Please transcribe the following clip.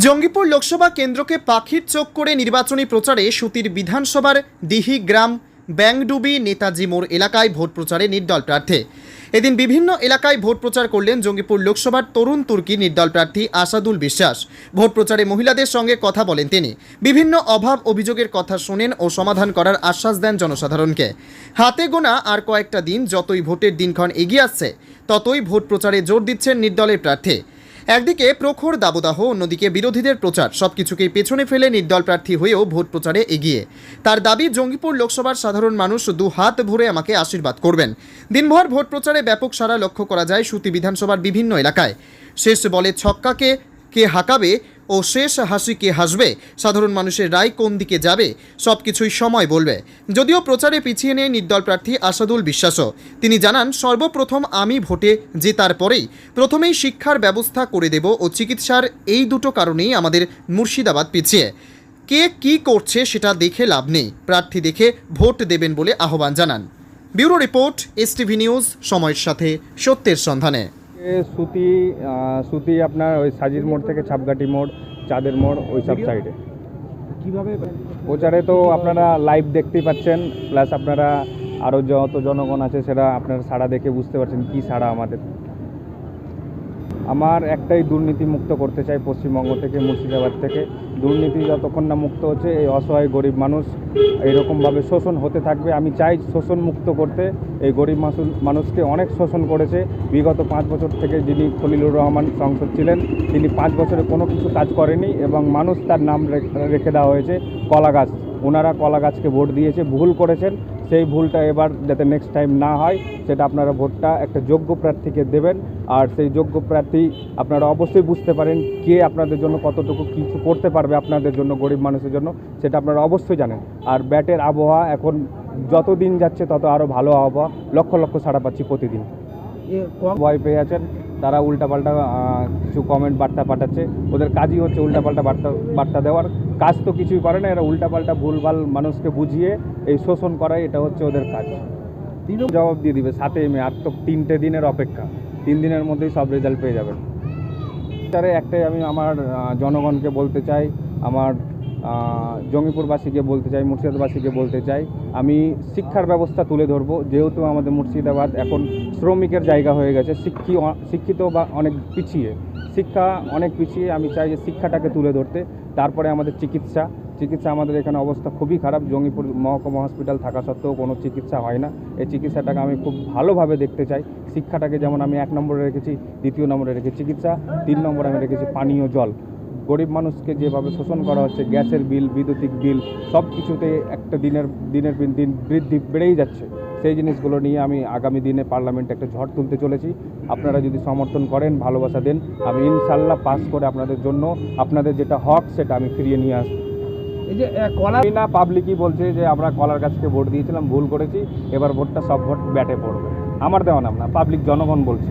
জঙ্গিপুর লোকসভা কেন্দ্রকে পাখির চোখ করে নির্বাচনী প্রচারে সুতির বিধানসভার দিহি গ্রাম ব্যাংডুবি নেতাজি মোড় এলাকায় ভোট প্রচারে নির্দল প্রার্থী। এদিন বিভিন্ন এলাকায় ভোট প্রচার করলেন জঙ্গিপুর লোকসভার তরুণ তুর্কি নির্দল প্রার্থী আসাদুল বিশ্বাস। ভোট প্রচারে মহিলাদের সঙ্গে কথা বলেন তিনি। বিভিন্ন অভাব অভিযোগের কথা শোনেন ও সমাধান করার আশ্বাস দেন জনসাধারণকে। হাতে গোনা আর কয়েকটা দিন যতই ভোটের দিনক্ষণ এগিয়ে আসছে, ততই ভোট প্রচারে জোর দিচ্ছেন নির্দলের প্রার্থী। একদিকে প্রখর দাবদাহ, অন্যদিকে বিরোধীদের প্রচার, সবকিছুকেই পেছনে ফেলে নির্দল প্রার্থী হয়েও ভোট প্রচারে এগিয়ে। তার দাবি, জঙ্গিপুর লোকসভার সাধারণ মানুষ দু হাত ভরে আমাকে আশীর্বাদ করবেন। দিনভর ভোট প্রচারে ব্যাপক সারা লক্ষ্য করা যায় সুতি বিধানসভার বিভিন্ন এলাকায়। শেষ বলে ছক্কাকে কে হাঁকাবে ও শেষ হাসি কে হাসবে? সাধারণ মানুষের রায় কোন দিকে যাবে? সব কিছুই সময় বলবে। যদিও প্রচারে পিছিয়ে নেই নির্দল প্রার্থী আসাদুল বিশ্বাসও। তিনি জানান, সর্বপ্রথম আমি ভোটে জেতার পরেই প্রথমেই শিক্ষার ব্যবস্থা করে দেব ও চিকিৎসার এই দুটো কারণেই আমাদের মুর্শিদাবাদ পিছিয়ে। কে কি করছে সেটা দেখে লাভ নেই। প্রার্থী দেখে ভোট দেবেন বলে আহ্বান জানান। ব্যুরো রিপোর্ট, এসটিভি নিউজ, সময়ের সাথে সত্যের সন্ধানে। সুতি সুতি আপনার ওই সাজির মোড় থেকে ছাপগাটি মোড় চাঁদের মোড় ওই সব সাইডে কীভাবে? প্রচারে তো আপনারা লাইভ দেখতেই পাচ্ছেন প্লাস আপনারা আরও যত জনগণ আছে সেটা আপনারা সাড়া দেখে বুঝতে পারছেন কি সাড়া আমাদের। আমার একটাই দুর্নীতি মুক্ত করতে চাই পশ্চিমবঙ্গ থেকে, মুর্শিদাবাদ থেকে। দুর্নীতি যতক্ষণ না মুক্ত হচ্ছে, এই অসহায় গরিব মানুষ এরকমভাবে শোষণ হতে থাকবে। আমি চাই শোষণ মুক্ত করতে। এই গরিব মাসুল মানুষকে অনেক শোষণ করেছে। বিগত পাঁচ বছর থেকে যিনি খলিলুর রহমান সংসদ ছিলেন, তিনি পাঁচ বছরে কোনো কিছু কাজ করেনি এবং মানুষ তার নাম রেখে দেওয়া হয়েছে কলা গাছ ওনারা কলা গাছকে ভোট দিয়েছে, ভুল করেছেন। সেই ভুলটা এবার যাতে নেক্সট টাইম না হয় সেটা আপনারা ভোটটা একটা যোগ্য প্রার্থীকে দেবেন। আর সেই যোগ্য প্রার্থী আপনারা অবশ্যই বুঝতে পারেন কে আপনাদের জন্য কতটুকু কিছু করতে পারবে আপনাদের জন্য গরিব মানুষের জন্য সেটা আপনারা অবশ্যই জানেন। আর ব্যাটের আবহাওয়া এখন যত দিন যাচ্ছে তত আরও ভালো আবহাওয়া লক্ষ লক্ষ সাড়া পাচ্ছি প্রতিদিন। ভয় পেয়ে আছেন তারা উল্টাপাল্টা কিছু কমেন্ট বার্তা পাঠাচ্ছে। ওদের কাজই হচ্ছে উল্টাপাল্টা বার্তা বার্তা দেওয়ার। কাজ তো কিছুই করে না, এরা উল্টাপাল্টা ভুলভাল মানুষকে বুঝিয়ে এই শোষণ করাই এটা হচ্ছে ওদের কাজ। তৃণমূল জবাব দিয়ে দিবে, সাতই মে, আর তো তিনটে দিনের অপেক্ষা। তিন দিনের মধ্যেই সব রেজাল্ট পেয়ে যাবেন তারে একটাই আমি আমার জনগণকে বলতে চাই, আমার জঙ্গিপুরবাসীকে বলতে চাই, মুর্শিদাবাদবাসীকে বলতে চাই, আমি শিক্ষার ব্যবস্থা তুলে ধরবো, যেহেতু আমাদের মুর্শিদাবাদ এখন শ্রমিকের জায়গা হয়ে গেছে শিক্ষি শিক্ষিত বা অনেক পিছিয়ে। শিক্ষা অনেক পিছিয়ে, আমি চাই যে শিক্ষাটাকে তুলে ধরতে। তারপরে আমাদের চিকিৎসা। চিকিৎসা আমাদের এখানে অবস্থা খুবই খারাপ। জঙ্গিপুর মহকুমা হসপিটাল থাকা সত্ত্বেও কোনো চিকিৎসা হয় না। এই চিকিৎসাটাকে আমি খুব ভালোভাবে দেখতে চাই। শিক্ষাটাকে যেমন আমি এক নম্বরে রেখেছি, দ্বিতীয় নম্বরে রেখেছি চিকিৎসা, তিন নম্বরে আমি রেখেছি পানীয় জল। গরিব মানুষকে যেভাবে শোষণ করা হচ্ছে, গ্যাসের বিল, বিদ্যুতিক বিল সব কিছুতে একটা দিনের দিনের দিন বৃদ্ধি বেড়েই যাচ্ছে। সেই জিনিসগুলো নিয়ে আমি আগামী দিনে পার্লামেন্টে একটা ঝড় তুলতে চলেছি। আপনারা যদি সমর্থন করেন ভালোবাসা দেন আমি ইনশাল্লাহ পাস করে আপনাদের জন্য আপনাদের যেটা হক সেটা আমি ফিরিয়ে নিয়ে আসব। এই যে না পাবলিকই বলছে যে আমরা কলার কাছকে ভোট দিয়েছিলাম ভুল করেছি এবার ভোটটা সব ভোট ব্যাটে পড়বে। আমার দেওয়া নাম না পাবলিক জনগণ বলছে।